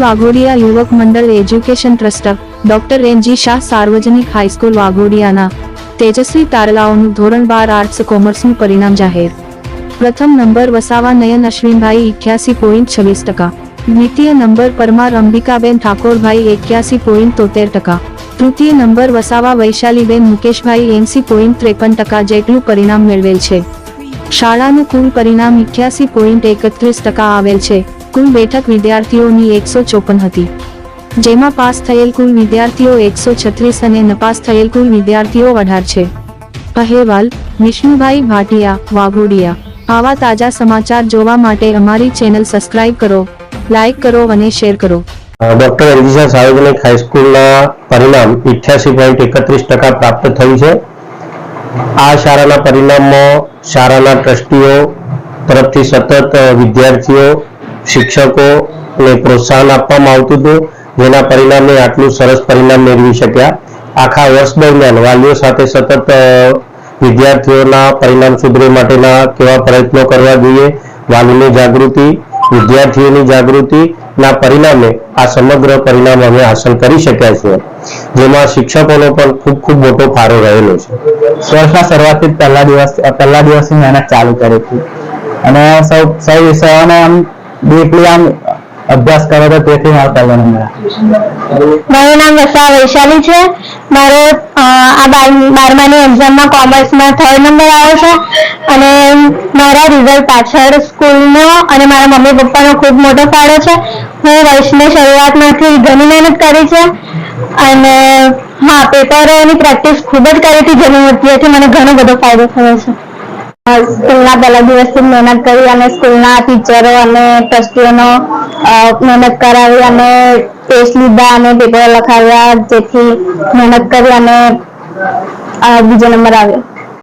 વાઘોડિયા યુવક મંડળ education trust, doctor NG Shah સાર્વજનિક હાઈસ્કૂલ વાઘોડિયાના તેજસ્વી તારલાઓનું ધોરણ બાર આર્ટ્સ કોમર્સનું પરિણામ જાહેર. પ્રથમ નંબર વસાવા નયન અશ્વિનભાઈ ઇઠ્યાસી પોઈન્ટ છવ્વીસ ટકા. દ્વિતીય નંબર પરમાર અંબિકાબેન ઠાકોરભાઈ એક્યાસી પોઈન્ટ તોતેર ટકા. તૃતીય નંબર વસાવા વૈશાલીબેન મુકેશભાઈ એંસી પોઈન્ટ ત્રેપન ટકા જેટલું પરિણામ મેળવેલ છે. શાળાનું કુલ પરિણામ ઇઠ્યાસી પોઈન્ટ એકત્રીસ ટકા આવેલ છે. કુલ બેઠક વિદ્યાર્થીઓની એકસો ચોપન હતી. જેમાં પાસ થયેલ કુલ વિદ્યાર્થીઓ એકસો છત્રીસ અને નપાસ થયેલ કુલ વિદ્યાર્થીઓ અઢાર છે. અહેવાલ, વિષ્ણુભાઈ ભાટિયા, વાઘોડિયા. આવા તાજા સમાચાર જોવા માટે અમારી ચેનલ સબસ્ક્રાઇબ કરો લાઈક કરો અને શેર કરો. ડોક્ટર એલજીસા સાર્વજનિક હાઈસ્કૂલના પરિણામ ઇઠ્યાસી પોઈન્ટ એકત્રીસ ટકા પ્રાપ્ત થયું છે. આ શાળાના પરિણામમાં શાળાના ટ્રસ્ટીઓ તરફથી સતત વિદ્યાર્થીઓ શિક્ષકોને પ્રોત્સાહન આપવામાં આવતું હતું, જેના પરિણામે આટલું સરસ પરિણામ મેળવી શક્યા. આખા વર્ષ દરમિયાન વાલીઓ સાથે સતત વિદ્યાર્થીઓના પરિણામ સુધરે માટેના કેવા પ્રયત્નો કરવા જોઈએ, વાલીની જાગૃતિ, વિદ્યાર્થીઓની જાગૃતિના પરિણામે આ સમગ્ર પરિણામ અમે હાંસલ કરી શક્યા છીએ, જેમાં શિક્ષકોનો પણ ખૂબ ખૂબ મોટો ફાળો રહેલો છે. વર્ષના શરૂઆતથી પહેલા દિવસ, પહેલા દિવસની મહેનત ચાલુ કરી હતી. અને સૌ સૌ વિષયોને આમ ડીપલી આમ અભ્યાસ કર્યો તો તેથી મારો પહેલો નંબર મારું નામ વસા વૈશાલી છે. મારો આ બાર- બારમાની એક્ઝામમાં કોમર્સમાં થર્ડ નંબર આવ્યો છે. અને મારા રિઝલ્ટ પાછળ સ્કૂલનો અને મારા મમ્મી પપ્પાનો ખૂબ મોટો ફાળો છે. હું વર્ષની શરૂઆતમાંથી ઘણી મહેનત કરી છે. અને હા, પેપરોની પ્રેક્ટિસ ખૂબ જ કરી હતી જેની જેથી મને ઘણો બધો ફાયદો થયો છે. સ્કૂલના પહેલા દિવસથી મહેનત કરી અને સ્કૂલના ટીચરો અને ટ્રસ્ટીઓનો મહેનત કરાવી અને ટેસ્ટ લીધા અને પેપર લખાવ્યા, જેથી મહેનત કરી અને બીજો નંબર આવ્યો.